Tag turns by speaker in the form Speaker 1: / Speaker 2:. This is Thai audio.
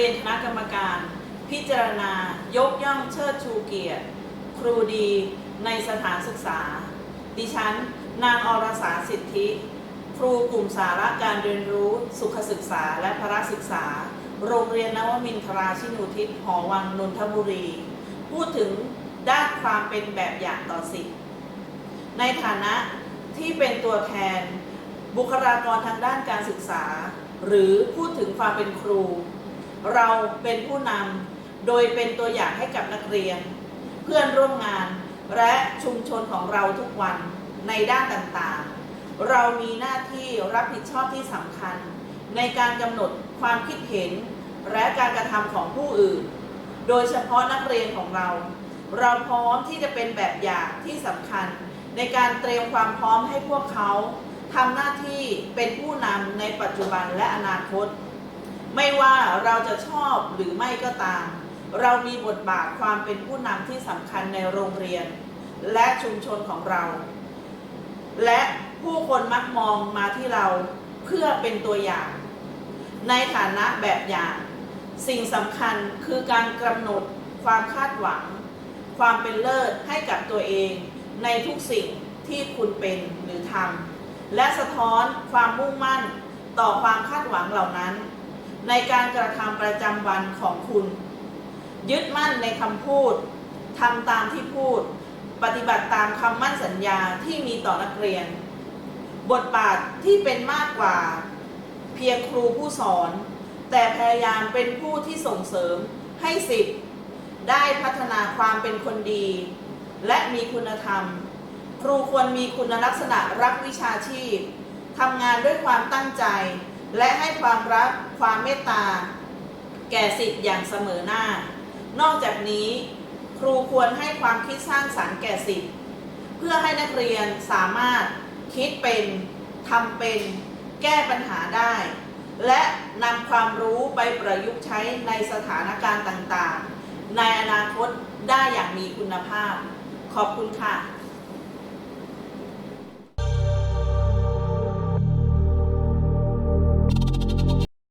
Speaker 1: รียนคณะกรรมการ พิจารณายกย่องเชิดชูเกียรติ ครูดีในสถานศึกษา ดิฉัน นางอรสาสิทธิ ครูกลุ่มสาระการเรียนรู้ สุขศึกษาและพระศึกษา โรงเรียนนวมินทราชินูทิศหอวังนนทบุรี พูดถึงด้านความเป็นแบบอย่างต่อสิทธิในฐานะที่เป็นตัวแทนบุคลากรทางด้านการศึกษา หรือพูดถึงความเป็นครู เราเป็นผู้นำโดยเป็นตัวอย่างให้กับนักเรียน เพื่อนร่วมงานและชุมชนของเราทุกวันในด้านต่างๆ เรามีหน้าที่รับผิดชอบที่สำคัญ ในการกำหนดความคิดเห็น และการกระทำของผู้อื่น โดยเฉพาะนักเรียนของเรา เราพร้อมที่จะเป็นแบบอย่างที่สำคัญ ในการเตรียมความพร้อมให้พวกเขาทำหน้าที่เป็นผู้นำในปัจจุบันและอนาคต ไม่ว่าเราจะชอบหรือไม่ก็ตาม เรามีบทบาทความเป็นผู้นำที่สำคัญในโรงเรียน และชุมชนของเรา และผู้คนมักมองมาที่เราเพื่อเป็นตัวอย่าง ในฐานะแบบอย่าง สิ่งสำคัญคือการกำหนดความคาดหวัง ความเป็นเลิศให้กับตัวเอง ในทุกสิ่งที่คุณเป็นหรือทำและสะท้อนความมุ่งมั่นต่อความคาดหวังเหล่านั้น ในการกระทำประจำวันของคุณ ยึดมั่นในคำพูดทำตามที่พูด ปฏิบัติตามคำมั่นสัญญาที่มีต่อนักเรียน บทบาทที่เป็นมากกว่า เพียงครูผู้สอน แต่พยายามเป็นผู้ที่ส่งเสริมให้สิทธิ์ได้พัฒนาความเป็นคนดี และมีคุณธรรม ครูควรมีคุณลักษณะรักวิชาชีพทำงานด้วยความตั้งใจ และให้ความรักความเมตตา แก่สิทธิ์อย่างเสมอหน้า นอกจากนี้ ครูควรให้ความคิดสร้างสรรค์แก่สิทธิ์เพื่อให้นักเรียนสามารถคิดเป็นทำเป็นแก้ปัญหาได้ และนำความรู้ไปประยุกต์ใช้ในสถานการณ์ต่างๆ ในอนาคตได้อย่างมีคุณภาพ ขอบคุณค่ะ